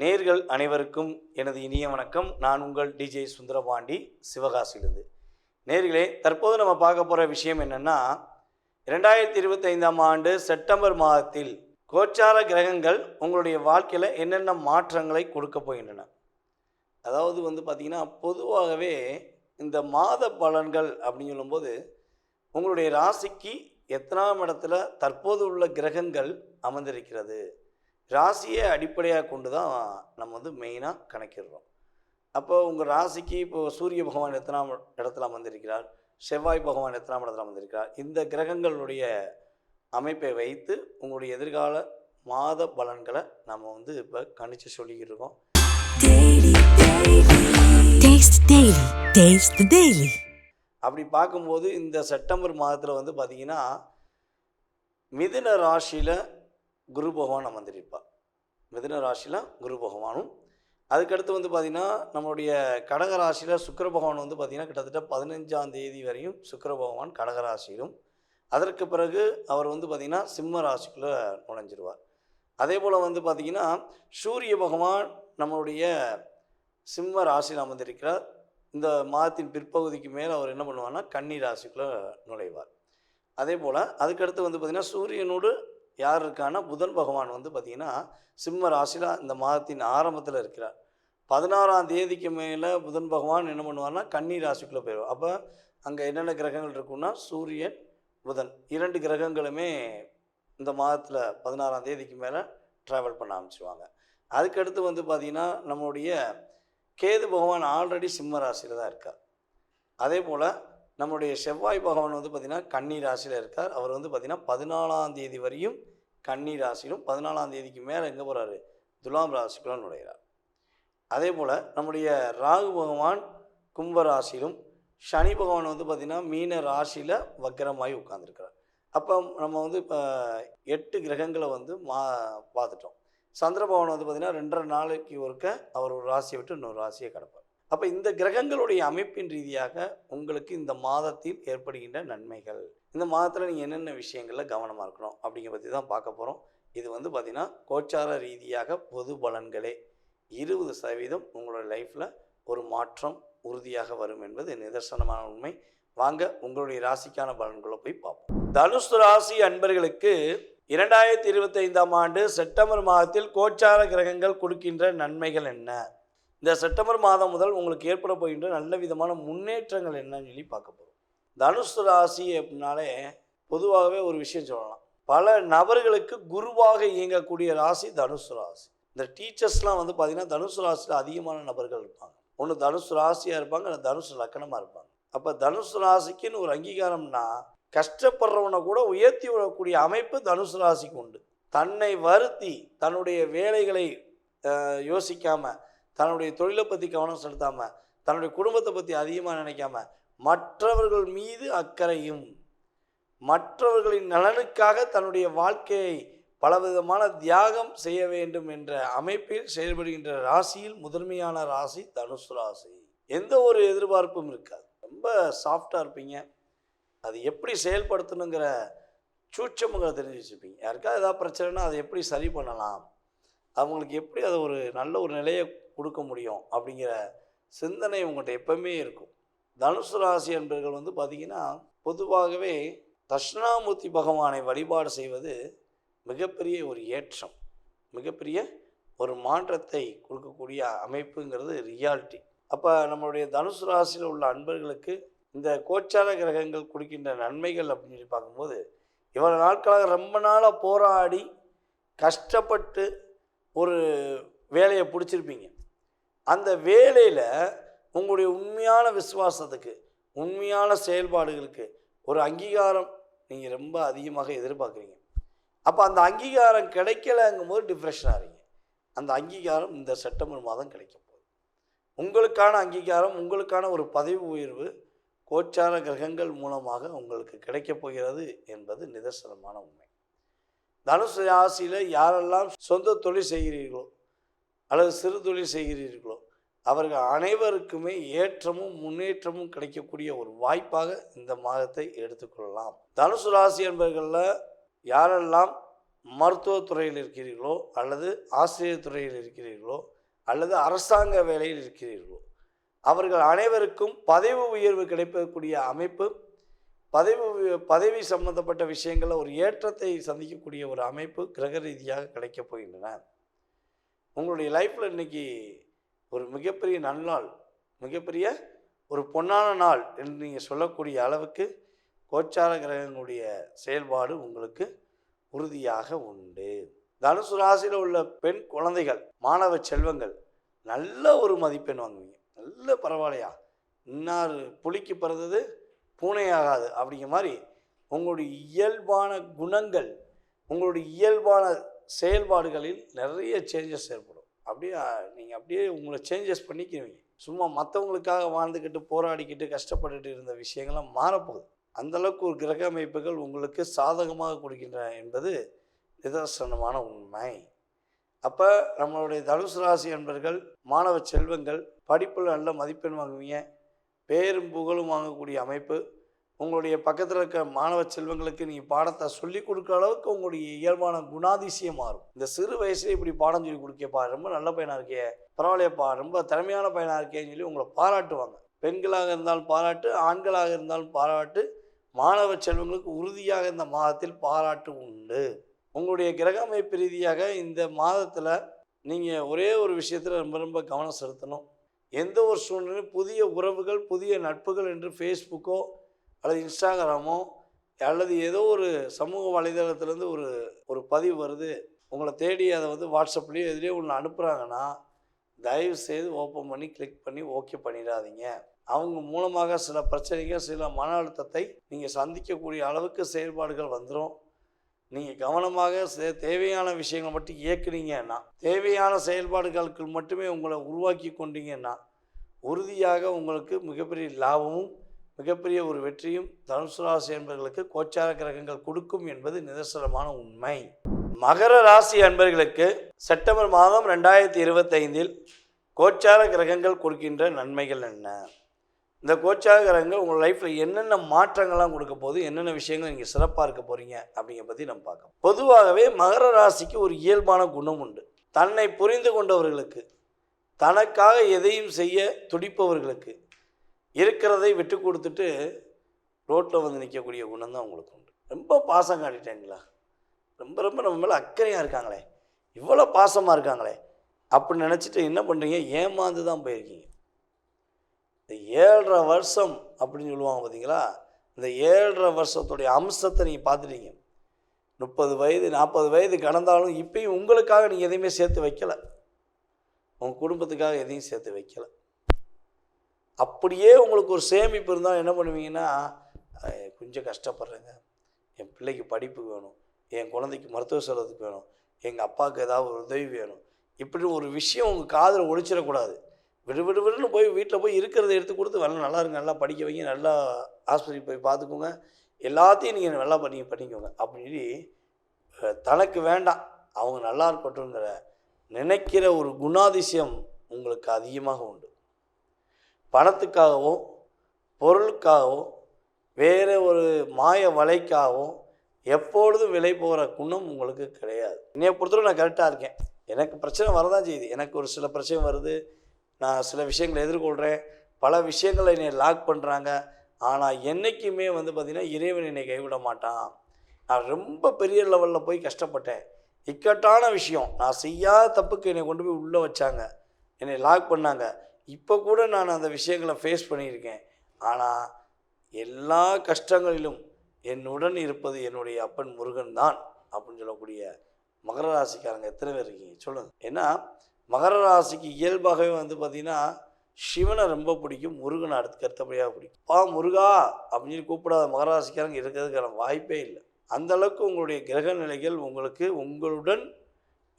நேர்கள் அனைவருக்கும் எனது இனிய வணக்கம். நான் உங்கள் டிஜே சுந்தரபாண்டி சிவகாசியிலிருந்து. நேர்களே தற்போது நம்ம பார்க்க போகிற விஷயம் என்னென்னா ரெண்டாயிரத்தி இருபத்தைந்தாம் ஆண்டு செப்டம்பர் மாதத்தில் கோச்சார கிரகங்கள் உங்களுடைய வாழ்க்கையில் என்னென்ன மாற்றங்களை கொடுக்க போகின்றன. அதாவது வந்து பார்த்திங்கன்னா பொதுவாகவே இந்த மாத பலன்கள் அப்படின்னு சொல்லும்போது உங்களுடைய ராசிக்கு எத்தனாம் இடத்துல தற்போது உள்ள கிரகங்கள் அமர்ந்திருக்கிறது? ராசியை அடிப்படையாக கொண்டு தான் நம்ம வந்து மெயினாக கணக்கிடுறோம். அப்போ உங்கள் ராசிக்கு இப்போ சூரிய பகவான் எத்தனாம் இடத்துல அமர்ந்திருக்கிறார்? செவ்வாய் பகவான் எத்தனாம் இடத்துல அமர்ந்திருக்கிறார்? இந்த கிரகங்களுடைய அமைப்பை வைத்து உங்களுடைய எதிர்கால மாத பலன்களை நம்ம வந்து இப்போ கணிச்சு சொல்லிக்கிட்டு இருக்கோம். அப்படி பார்க்கும்போது இந்த செப்டம்பர் மாதத்தில் வந்து பார்த்திங்கன்னா மிதுன ராசியில் குரு பகவான் அமர்ந்திருப்பார் மிதன ராசியில் குரு பகவானும் அதுக்கடுத்து வந்து பார்த்திங்கன்னா நம்மளுடைய கடக ராசியில் சுக்கர பகவான் வந்து பார்த்திங்கன்னா கிட்டத்தட்ட பதினஞ்சாம் தேதி வரையும் சுக்கர பகவான் கடக ராசியிலும் அதற்கு பிறகு அவர் வந்து பார்த்திங்கன்னா சிம்ம ராசிக்குள்ளே நுழைஞ்சிருவார். அதே போல் வந்து பார்த்திங்கன்னா சூரிய பகவான் நம்மளுடைய சிம்ம ராசியில் அமர்ந்திருக்கிறார். இந்த மாதத்தின் பிற்பகுதிக்கு மேலே அவர் என்ன பண்ணுவார்னா கன்னி ராசிக்குள்ளே நுழைவார். அதே போல் அதுக்கடுத்து வந்து பார்த்திங்கன்னா சூரியனோடு யார் இருக்கான்னா புதன் பகவான் வந்து பார்த்திங்கன்னா சிம்ம ராசியில் இந்த மாதத்தின் ஆரம்பத்தில் இருக்கிறார். பதினாறாம் தேதிக்கு மேலே புதன் பகவான் என்ன பண்ணுவார்னா கன்னி ராசிக்குள்ளே போயிடுவார். அப்போ அங்கே என்னென்ன கிரகங்கள் இருக்குன்னா சூரியன் புதன். இரண்டு கிரகங்களுமே இந்த மாதத்தில் பதினாறாம் தேதிக்கு மேலே ட்ராவல் பண்ண ஆரம்பிச்சிருவாங்க. அதுக்கடுத்து வந்து பார்த்திங்கன்னா நம்மளுடைய கேது பகவான் ஆல்ரெடி சிம்ம ராசியில் தான் இருக்கார். அதே போல் நம்முடைய செவ்வாய் பகவான் வந்து பார்த்திங்கன்னா கன்னி ராசியில் இருக்கார். அவர் வந்து பார்த்திங்கன்னா பதினாலாம் தேதி வரையும் கன்னி ராசியிலும் பதினாலாம் தேதிக்கு மேலே எங்கே போகிறாரு துலாம் ராசிக்குள்ள நுழைகிறார் அதே போல் நம்முடைய ராகு பகவான் கும்ப ராசியிலும் சனி பகவான் வந்து பார்த்திங்கன்னா மீன ராசியில் வக்கரமாகி உட்காந்துருக்கிறார் அப்போ நம்ம வந்து இப்போ எட்டு கிரகங்களை வந்து மா பார்த்துட்டோம். சந்திர பகவான் வந்து பார்த்திங்கன்னா ரெண்டரை நாளைக்கு ஒருக்க அவர் ஒரு ராசியை விட்டு இன்னொரு ராசியை கிடப்பார். அப்போ இந்த கிரகங்களுடைய அமைப்பின் ரீதியாக உங்களுக்கு இந்த மாதத்தில் ஏற்படுகின்ற நன்மைகள். இந்த மாதத்தில் நீங்கள் என்னென்ன விஷயங்களில் கவனமாக இருக்கணும் அப்படிங்கிற பற்றி தான் பார்க்க போகிறோம் இது வந்து பார்த்திங்கன்னா கோச்சார ரீதியாக பொது பலன்களே இருபது சதவீதம் உங்களோட லைஃப்பில் ஒரு மாற்றம் உறுதியாக வரும் என்பது நிதர்சனமான உண்மை. வாங்க உங்களுடைய ராசிக்கான பலன்களை போய் பார்ப்போம். தனுஷ் ராசி அன்பர்களுக்கு இரண்டாயிரத்தி இருபத்தைந்தாம் ஆண்டு செப்டம்பர் மாதத்தில் கோச்சார கிரகங்கள் கொடுக்கின்ற நன்மைகள் என்ன? இந்த செப்டம்பர் மாதம் முதல் உங்களுக்கு ஏற்பட போகின்ற நல்ல விதமான முன்னேற்றங்கள் என்னன்னு சொல்லி பார்க்க போகிறோம் தனுசு ராசி அப்படின்னாலே பொதுவாகவே ஒரு விஷயம் சொல்லலாம். பல நபர்களுக்கு குருவாக இயங்கக்கூடிய ராசி தனுசு ராசி. இந்த டீச்சர்ஸ்லாம் வந்து பார்த்திங்கன்னா தனுசு ராசியில் அதிகமான நபர்கள் இருப்பாங்க. ஒன்று தனுசு ராசியாக இருப்பாங்க இல்லை தனுசு லக்கணமாக இருப்பாங்க. அப்போ தனுசு ராசிக்குன்னு ஒரு அங்கீகாரம்னா கஷ்டப்படுறவனை கூட உயர்த்தி விடக்கூடிய அமைப்பு தனுசு ராசிக்கு உண்டு. தன்னை வருத்தி தன்னுடைய வேலைகளை யோசிக்காமல் தன்னுடைய தொழிலை பற்றி கவனம் செலுத்தாமல் தன்னுடைய குடும்பத்தை பற்றி அதிகமாக நினைக்காம மற்றவர்கள் மீது அக்கறையும் மற்றவர்களின் நலனுக்காக தன்னுடைய வாழ்க்கையை பலவிதமான தியாகம் செய்ய வேண்டும் என்ற அமைப்பில் செயல்படுகின்ற ராசியில் முதன்மையான ராசி தனுசு ராசி. எந்த ஒரு எதிர்பார்ப்பும் இருக்காது. ரொம்ப சாஃப்டாக இருப்பீங்க. அது எப்படி செயல்படுத்தணுங்கிற சூட்சமுங்களை தெரிஞ்சு வச்சுப்பீங்க யாருக்காவது ஏதாவது பிரச்சனைனா அதை எப்படி சரி பண்ணலாம்? அவங்களுக்கு எப்படி அதை ஒரு நல்ல ஒரு நிலையை கொடுக்க முடியும் அப்படிங்கிற சிந்தனை உங்கள்கிட்ட எப்பவுமே இருக்கும். தனுசு ராசி என்பர்கள் வந்து பார்த்திங்கன்னா பொதுவாகவே தட்சிணாமூர்த்தி பகவானை வழிபாடு செய்வது மிகப்பெரிய ஒரு ஏற்றம் மிகப்பெரிய ஒரு மாற்றத்தை கொடுக்கக்கூடிய அமைப்புங்கிறது ரியாலிட்டி. அப்போ நம்மளுடைய தனுசு ராசியில் உள்ள அன்பர்களுக்கு இந்த கோச்சார கிரகங்கள் கொடுக்கின்ற நன்மைகள் அப்படின்னு சொல்லி பார்க்கும்போது இவ்வளோ நாட்களாக ரொம்ப நாளாக போராடி கஷ்டப்பட்டு ஒரு வேலையை பிடிச்சிருப்பீங்க. அந்த வேலையில் உங்களுடைய உண்மையான விசுவாசத்துக்கு உண்மையான செயல்பாடுகளுக்கு ஒரு அங்கீகாரம் நீங்கள் ரொம்ப அதிகமாக எதிர்பார்க்குறீங்க. அப்போ அந்த அங்கீகாரம் கிடைக்கலங்கும் போது டிப்ரெஷன் ஆகிறீங்க அந்த அங்கீகாரம் இந்த செப்டம்பர் மாதம் கிடைக்கும் போகுது. உங்களுக்கான அங்கீகாரம் உங்களுக்கான ஒரு பதவி உயர்வு கோச்சார கிரகங்கள் மூலமாக உங்களுக்கு கிடைக்கப் போகிறது என்பது நிதர்சனமான உண்மை. தனுசு ராசியில் யாரெல்லாம் சொந்த தொழில் செய்கிறீர்களோ அல்லது சிறு தொழில் செய்கிறீர்களோ அவர்கள் அனைவருக்குமே ஏற்றமும் முன்னேற்றமும் கிடைக்கக்கூடிய ஒரு வாய்ப்பாக இந்த மாதத்தை எடுத்துக்கொள்ளலாம் தனுசு ராசி என்பர்களில் யாரெல்லாம் மருத்துவத்துறையில் இருக்கிறீர்களோ அல்லது ஆசிரியர் துறையில் இருக்கிறீர்களோ அல்லது அரசாங்க வேலையில் இருக்கிறீர்களோ அவர்கள் அனைவருக்கும் பதவி உயர்வு கிடைப்பக்கூடிய அமைப்பு பதவி பதவி சம்பந்தப்பட்ட விஷயங்களில் ஒரு ஏற்றத்தை சந்திக்கக்கூடிய ஒரு அமைப்பு கிரக ரீதியாக கிடைக்கப் போகின்றன. உங்களுடைய லைஃப்பில் இன்னைக்கு ஒரு மிகப்பெரிய நன்னாள் மிகப்பெரிய ஒரு பொன்னான நாள் என்று நீங்கள் சொல்லக்கூடிய அளவுக்கு கோச்சார கிரகங்களுடைய செயல்பாடு உங்களுக்கு உறுதியாக உண்டு. தனுசு ராசியில் உள்ள பெண் குழந்தைகள் மாணவ செல்வங்கள் நல்ல ஒரு மதிப்பெண் வாங்குவீங்க. நல்ல பரவாயில்லையா? இன்னார் புலிக்கு பிறந்தது பூனையாகாது அப்படிங்கிற மாதிரி உங்களுடைய இயல்பான குணங்கள் உங்களுடைய இயல்பான செயல்பாடுகளில் நிறைய சேஞ்சஸ் ஏற்படும். அப்படியே நீங்கள் அப்படியே உங்களை சேஞ்சஸ் பண்ணிக்கிறீங்க சும்மா மற்றவங்களுக்காக வாழ்ந்துக்கிட்டு போராடிக்கிட்டு கஷ்டப்பட்டுட்டு இருந்த விஷயங்கள்லாம் மாறப்போகுது. அந்தளவுக்கு ஒரு கிரக அமைப்புகள் உங்களுக்கு சாதகமாக கொடுக்கின்றன என்பது நிதர்சனமான உண்மை. அப்போ நம்மளுடைய தனுசு ராசி என்பர்கள் மாணவ செல்வங்கள் படிப்பில் நல்ல மதிப்பெண் வாங்குவீங்க. பேரும் புகழும் வாங்கக்கூடிய அமைப்பு. உங்களுடைய பக்கத்தில் இருக்க மாணவ செல்வங்களுக்கு நீங்கள் பாடத்தை சொல்லிக் கொடுக்குற அளவுக்கு உங்களுடைய இயல்பான குணாதிசயம் மாறும். இந்த சிறு வயசுல இப்படி பாடம் சொல்லி கொடுக்கப்பா ரொம்ப நல்ல பையனாக இருக்கே பரவாயில்லையப்பா ரொம்ப திறமையான பையனாக இருக்கேன்னு சொல்லி உங்களை பாராட்டுவாங்க. பெண்களாக இருந்தாலும் பாராட்டு ஆண்களாக இருந்தாலும் பாராட்டு மாணவ செல்வங்களுக்கு உறுதியாக இந்த மாதத்தில் பாராட்டு உண்டு. உங்களுடைய கிரக அமைப்பு ரீதியாக இந்த மாதத்தில் நீங்கள் ஒரே ஒரு விஷயத்தில் ரொம்ப ரொம்ப கவனம் செலுத்தணும். எந்த ஒரு சூழ்நிலையும் புதிய உறவுகள் புதிய நட்புகள் என்று ஃபேஸ்புக்கோ அல்லது இன்ஸ்டாகிராமோ அல்லது ஏதோ ஒரு சமூக வலைதளத்துலேருந்து ஒரு ஒரு பதிவு வருது. உங்களை தேடி அதை வந்து வாட்ஸ்அப்லேயோ எதுலேயோ ஒன்று அனுப்புகிறாங்கன்னா தயவு செய்து ஓப்பன் பண்ணி கிளிக் பண்ணி ஓகே பண்ணிடாதீங்க. அவங்க மூலமாக சில பிரச்சனைகள் சில மன அழுத்தத்தை நீங்கள் சந்திக்கக்கூடிய அளவுக்கு செயல்பாடுகள் வந்துடும் நீங்கள் கவனமாக சே- தேவையான விஷயங்களை மட்டும் இயக்குனீங்கன்னா தேவையான செயல்பாடுகளுக்கு மட்டுமே உங்களை உருவாக்கி கொண்டீங்கன்னா உறுதியாக உங்களுக்கு மிகப்பெரிய லாபமும் மிகப்பெரிய ஒரு வெற்றியும் தனுசு ராசி என்பர்களுக்கு கோச்சார கிரகங்கள் கொடுக்கும் என்பது நிதர்சனமான உண்மை. மகர ராசி அன்பர்களுக்கு செப்டம்பர் மாதம் ரெண்டாயிரத்தி இருபத்தைந்தில் கோச்சார கிரகங்கள் கொடுக்கின்ற நன்மைகள் என்ன? இந்த கோச்சார கிரகங்கள் உங்கள் லைஃப்பில் என்னென்ன மாற்றங்கள்லாம் கொடுக்க போகுது என்னென்ன விஷயங்கள் நீங்கள் சிறப்பாக இருக்க போகிறீங்க அப்படிங்கிற பற்றி நம்ம பார்க்கலாம். பொதுவாகவே மகர ராசிக்கு ஒரு இயல்பான குணம் உண்டு. தன்னை புரிந்து கொண்டவர்களுக்கு தனக்காக எதையும் செய்ய துடிப்பவர்களுக்கு இருக்கிறதை விட்டு கொடுத்துட்டு ரோட்டில் வந்து நிற்கக்கூடிய குணம் தான் உங்களுக்கு உண்டு. ரொம்ப பாசம் காட்டிட்டேங்களா? ரொம்ப ரொம்ப நம்ம மேலே அக்கறையாக இருக்காங்களே. இவ்வளோ பாசமாக இருக்காங்களே. அப்படின்னு நினச்சிட்டு என்ன பண்ணுறீங்க ஏமாந்து தான் போயிருக்கீங்க. இந்த ஏழரை வருஷம் அப்படின்னு சொல்லுவாங்க பார்த்தீங்களா இந்த ஏழரை வருஷத்துடைய அம்சத்தை நீங்கள் பார்த்துட்டீங்க. முப்பது வயது நாற்பது வயது கடந்தாலும் இப்பயும் உங்களுக்காக நீங்கள் எதையுமே சேர்த்து வைக்கலை. உங்கள் குடும்பத்துக்காக எதையும் சேர்த்து வைக்கலை. அப்படியே உங்களுக்கு ஒரு சேமிப்பு இருந்தால் என்ன பண்ணுவீங்கன்னா கொஞ்சம் கஷ்டப்படுறேங்க. என் பிள்ளைக்கு படிப்பு வேணும். என் குழந்தைக்கு மருத்துவ செலவுக்கு வேணும். எங்கள் அப்பாவுக்கு ஏதாவது ஒரு உதவி வேணும். இப்படி ஒரு விஷயம் உங்கள் காதில் ஒழிச்சிடக்கூடாது. விடு விடு விடுன்னு போய் வீட்டில் போய் இருக்கிறத எடுத்து கொடுத்து நல்லா நல்லா இருங்க நல்லா படிக்க வைங்க நல்லா ஆஸ்பத்திரிக்கு போய் பார்த்துக்கோங்க. எல்லாத்தையும் நீங்கள் நல்லா பண்ணி பண்ணிக்கோங்க. அப்படின்னு தனக்கு வேண்டாம். அவங்க நல்லா இருக்கட்டும்ங்கிற நினைக்கிற ஒரு குணாதிசயம் உங்களுக்கு அதிகமாக உண்டு. பணத்துக்காகவும் பொருளுக்காகவும் வேறு ஒரு மாய வலைக்காகவும் எப்பொழுதும் விலை போகிற குணம் உங்களுக்கு கிடையாது. என்னைய பொறுத்தவரை நான் கரெக்டாக இருக்கேன். எனக்கு பிரச்சனை வரதான் செய்யுது. எனக்கு ஒரு சில பிரச்சனை வருது. நான் சில விஷயங்களை எதிர்கொள்கிறேன் பல விஷயங்களை என்னை லாக் பண்ணுறாங்க ஆனால் என்றைக்குமே வந்து பார்த்திங்கன்னா இறைவன் என்னை கைவிட மாட்டான். நான் ரொம்ப பெரிய லெவலில் போய் கஷ்டப்பட்டேன். இக்கட்டான விஷயம். நான் செய்யாத தப்புக்கு என்னை கொண்டு போய் உள்ளே வச்சாங்க. என்னை லாக் பண்ணாங்க. இப்போ கூட நான் அந்த விஷயங்களை ஃபேஸ் பண்ணியிருக்கேன். ஆனால் எல்லா கஷ்டங்களிலும் என்னுடன் இருப்பது என்னுடைய அப்பன் முருகன் தான் அப்படின்னு சொல்லக்கூடிய மகர ராசிக்காரங்க எத்தனை பேர் இருக்கீங்க? சொல்லுங்கள் ஏன்னா மகர ராசிக்கு இயல்பாகவே வந்து பார்த்திங்கன்னா சிவனை ரொம்ப பிடிக்கும் முருகனை அடுத்து அடுத்தபடியாக பிடிக்கும். பா முருகா அப்படின்னு சொல்லி கூப்பிடாத மகர ராசிக்காரங்க இருக்கிறதுக்கான வாய்ப்பே இல்லை. அந்த அளவுக்கு உங்களுடைய கிரக நிலைகள் உங்களுக்கு உங்களுடன்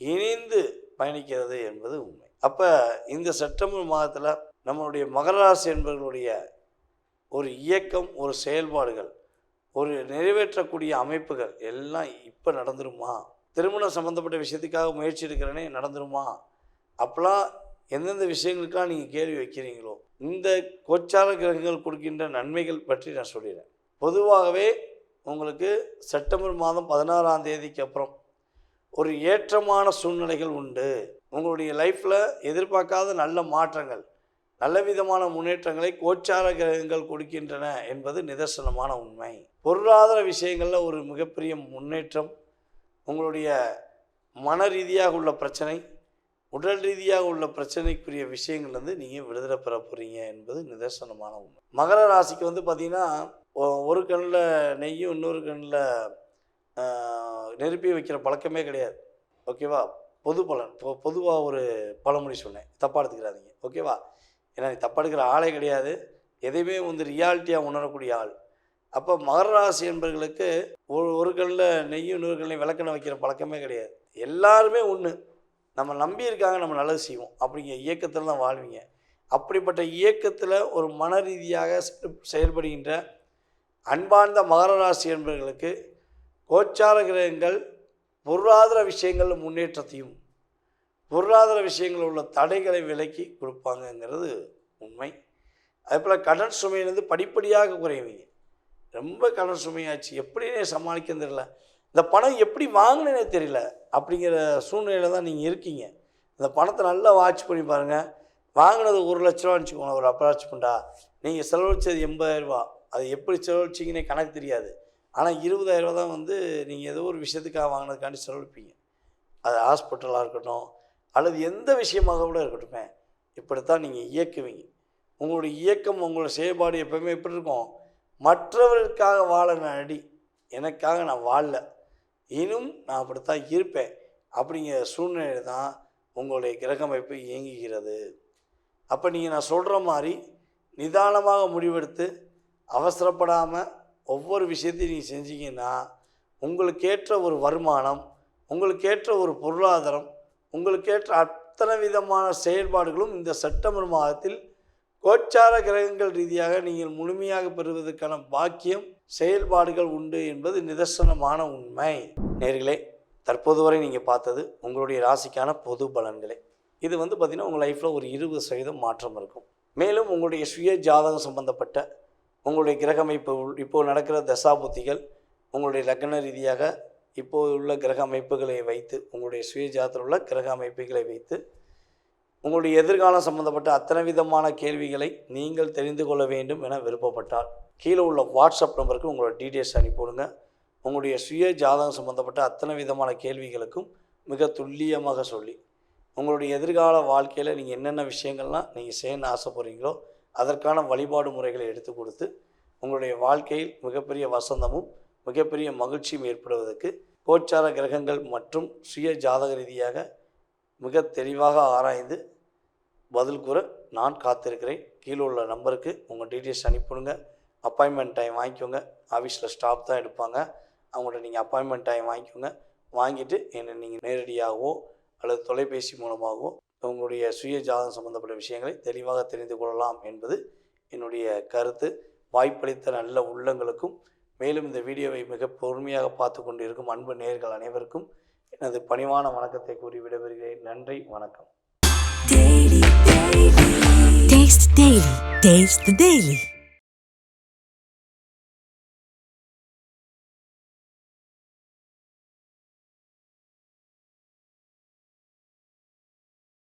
இணைந்து பயணிக்கிறது என்பது உண்மை. அப்போ இந்த செப்டம்பர் மாதத்தில் நம்மளுடைய மகராசி என்பவர்களுடைய ஒரு இயக்கம் ஒரு செயல்பாடுகள் ஒரு நிறைவேற்றக்கூடிய அமைப்புகள் எல்லாம் இப்போ நடந்துருமா? திருமணம் சம்மந்தப்பட்ட விஷயத்துக்காக முயற்சி எடுக்கிறனே நடந்துருமா? அப்போலாம் எந்தெந்த விஷயங்களுக்கெல்லாம் நீங்கள் கேள்வி வைக்கிறீங்களோ இந்த கோச்சார கிரகங்கள் கொடுக்கின்ற நன்மைகள் பற்றி நான் சொல்லிடுறேன். பொதுவாகவே உங்களுக்கு செப்டம்பர் மாதம் பதினாறாம் தேதிக்கு அப்புறம் ஒரு ஏற்றமான சூழ்நிலைகள் உண்டு. உங்களுடைய லைஃப்பில் எதிர்பார்க்காத நல்ல மாற்றங்கள் நல்ல விதமான முன்னேற்றங்களை கோச்சார கிரகங்கள் கொடுக்கின்றன என்பது நிதர்சனமான உண்மை. பொருளாதார விஷயங்களில் ஒரு மிகப்பெரிய முன்னேற்றம் உங்களுடைய மன ரீதியாக உள்ள பிரச்சனை உடல் ரீதியாக உள்ள பிரச்சனைக்குரிய விஷயங்கள்லேருந்து நீங்கள் விடுதலை பெற போகிறீங்க என்பது நிதர்சனமான உண்மை. மகர ராசிக்கு வந்து பார்த்திங்கன்னா ஒரு கண்ணில் நெய்யும் இன்னொரு கண்ணில் நெருப்பி வைக்கிற பழக்கமே கிடையாது. ஓகேவா? பொது பலன். பொ பொதுவாக ஒரு பழமொழி சொன்னேன். தப்பாக எடுத்துக்கிறாதீங்க. ஓகேவா? ஏன்னா நீ தப்பாக எடுக்கிற ஆளே கிடையாது. எதையுமே வந்து ரியாலிட்டியாக உணரக்கூடிய ஆள். அப்போ மகர ராசி என்பவர்களுக்கு ஒரு ஒரு கல்லில் நெய்யும் நூறு கல்லையும் விளக்கெண்ணெய் வைக்கிற பழக்கமே கிடையாது. எல்லாருமே ஒன்று நம்ம நம்பி இருக்காங்க நம்ம நல்லது செய்வோம். அப்படிங்கிற இயக்கத்தில் தான் வாழ்வீங்க. அப்படிப்பட்ட இயக்கத்தில் ஒரு மன ரீதியாக செயல்படுகின்ற அன்பார்ந்த மகர ராசி என்பவர்களுக்கு கோச்சார கிரகங்கள் பொருளாதார விஷயங்களில் முன்னேற்றத்தையும் பொருளாதார விஷயங்களில் உள்ள தடைகளை விலக்கி கொடுப்பாங்கங்கிறது உண்மை. அதே போல் கடன் சுமையிலேருந்து படிப்படியாக குறைவீங்க ரொம்ப கடன் சுமையாச்சு. எப்படின்னு சமாளிக்க தெரியல. இந்த பணம் எப்படி வாங்கினேனே தெரியல. அப்படிங்கிற சூழ்நிலையில் தான் நீங்கள் இருக்கீங்க. இந்த பணத்தை நல்லா வாட்ச் பண்ணி பாருங்கள் வாங்கினது ஒரு லட்ச ரூபான்னு வச்சுக்கோங்களேன். ஒரு அப்ராச்மெண்ட்டா நீங்கள் செலவழிச்சது எண்பதாயிரரூபா அது எப்படி செலவழிச்சிங்கன்னே கணக்கு தெரியாது. ஆனால் இருபதாயிரரூபா தான் வந்து நீங்கள் ஏதோ ஒரு விஷயத்துக்காக வாங்கினதுக்காண்டி செலவழிப்பீங்க. அது ஹாஸ்பிட்டலாக இருக்கட்டும் அல்லது எந்த விஷயமாக கூட இருக்கட்டுமே இப்படித்தான் நீங்கள் இயக்குவீங்க. உங்களுடைய இயக்கம் உங்களோட செயல்பாடு எப்பவுமே எப்படி இருக்கும்? மற்றவர்களுக்காக வாழ நான் அடி எனக்காக நான் வாழல இன்னும் நான் அப்படித்தான் இருப்பேன் அப்படிங்கிற சூழ்நிலை தான் உங்களுடைய கிரகமைப்பு இயங்குகிறது. அப்போ நீங்கள் நான் சொல்கிற மாதிரி நிதானமாக முடிவெடுத்து அவசரப்படாமல் ஒவ்வொரு விஷயத்தையும் நீங்கள் செஞ்சீங்கன்னா உங்களுக்கேற்ற ஒரு வருமானம் உங்களுக்கேற்ற ஒரு பொருளாதாரம் உங்களுக்கேற்ற அத்தனை விதமான செயல்பாடுகளும் இந்த செப்டம்பர் மாதத்தில் கோச்சார கிரகங்கள் ரீதியாக நீங்கள் முழுமையாக பெறுவதற்கான பாக்கியம் செயல்பாடுகள் உண்டு என்பது நிதர்சனமான உண்மை. நேர்களே தற்போது வரை நீங்கள் பார்த்தது உங்களுடைய ராசிக்கான பொது பலன்களே. இது வந்து பார்த்திங்கன்னா உங்கள் லைஃப்பில் ஒரு இருபது சதவீதம் மாற்றம் இருக்கும். மேலும் உங்களுடைய சுய ஜாதகம் சம்பந்தப்பட்ட உங்களுடைய கிரகமைப்பு உள்- இப்போ நடக்கிற தசாபுத்திகள் உங்களுடைய லக்ன ரீதியாக இப்போது உள்ள கிரக அமைப்புகளை வைத்து உங்களுடைய சுய உள்ள கிரக அமைப்புகளை வைத்து உங்களுடைய எதிர்காலம் சம்பந்தப்பட்ட அத்தனை விதமான கேள்விகளை நீங்கள் தெரிந்து கொள்ள வேண்டும் என விருப்பப்பட்டால் கீழே உள்ள வாட்ஸ்அப் நம்பருக்கு உங்களோட டீட்டெயில்ஸ் அனுப்பிவிடுங்க. உங்களுடைய சுய ஜாதகம் சம்பந்தப்பட்ட அத்தனை விதமான கேள்விகளுக்கும் மிக துல்லியமாக சொல்லி உங்களுடைய எதிர்கால வாழ்க்கையில் நீங்கள் என்னென்ன விஷயங்கள்லாம் நீங்கள் செய்யணும்னு ஆசைப்படுறீங்களோ அதற்கான வழிபாடு முறைகளை எடுத்து கொடுத்து உங்களுடைய வாழ்க்கையில் மிகப்பெரிய வசந்தமும் மிகப்பெரிய மகிழ்ச்சியும் ஏற்படுவதற்கு கோச்சார கிரகங்கள் மற்றும் சுய ஜாதக ரீதியாக மிக தெளிவாக ஆராய்ந்து பதில் கூற நான் காத்திருக்கிறேன். கீழே உள்ள நம்பருக்கு உங்கள் டீட்டெயில்ஸ் அனுப்பிவிடுங்க. அப்பாயின்மெண்ட் டைம் வாங்கிக்கோங்க. ஆஃபீஸில் ஸ்டாஃப் தான் எடுப்பாங்க. அவங்கள்ட்ட நீங்கள் அப்பாயின்மெண்ட் டைம் வாங்கிக்கோங்க. வாங்கிட்டு என்னை நீங்கள் நேரடியாகவோ அல்லது தொலைபேசி மூலமாகவோ உங்களுடைய சுய ஜாதகம் சம்பந்தப்பட்ட விஷயங்களை தெளிவாக தெரிந்து கொள்ளலாம் என்பது என்னுடைய கருத்து வாய்ப்பளித்த நல்ல உள்ளங்களுக்கும் மேலும் இந்த வீடியோவை மிக பொறுமையாக பார்த்து கொண்டிருக்கும் அன்பு நேயர்கள் அனைவருக்கும் எனது பணிவான வணக்கத்தை கூறி விடைபெறுகிறேன் நன்றி வணக்கம் Taste the Daily. Taste the Daily.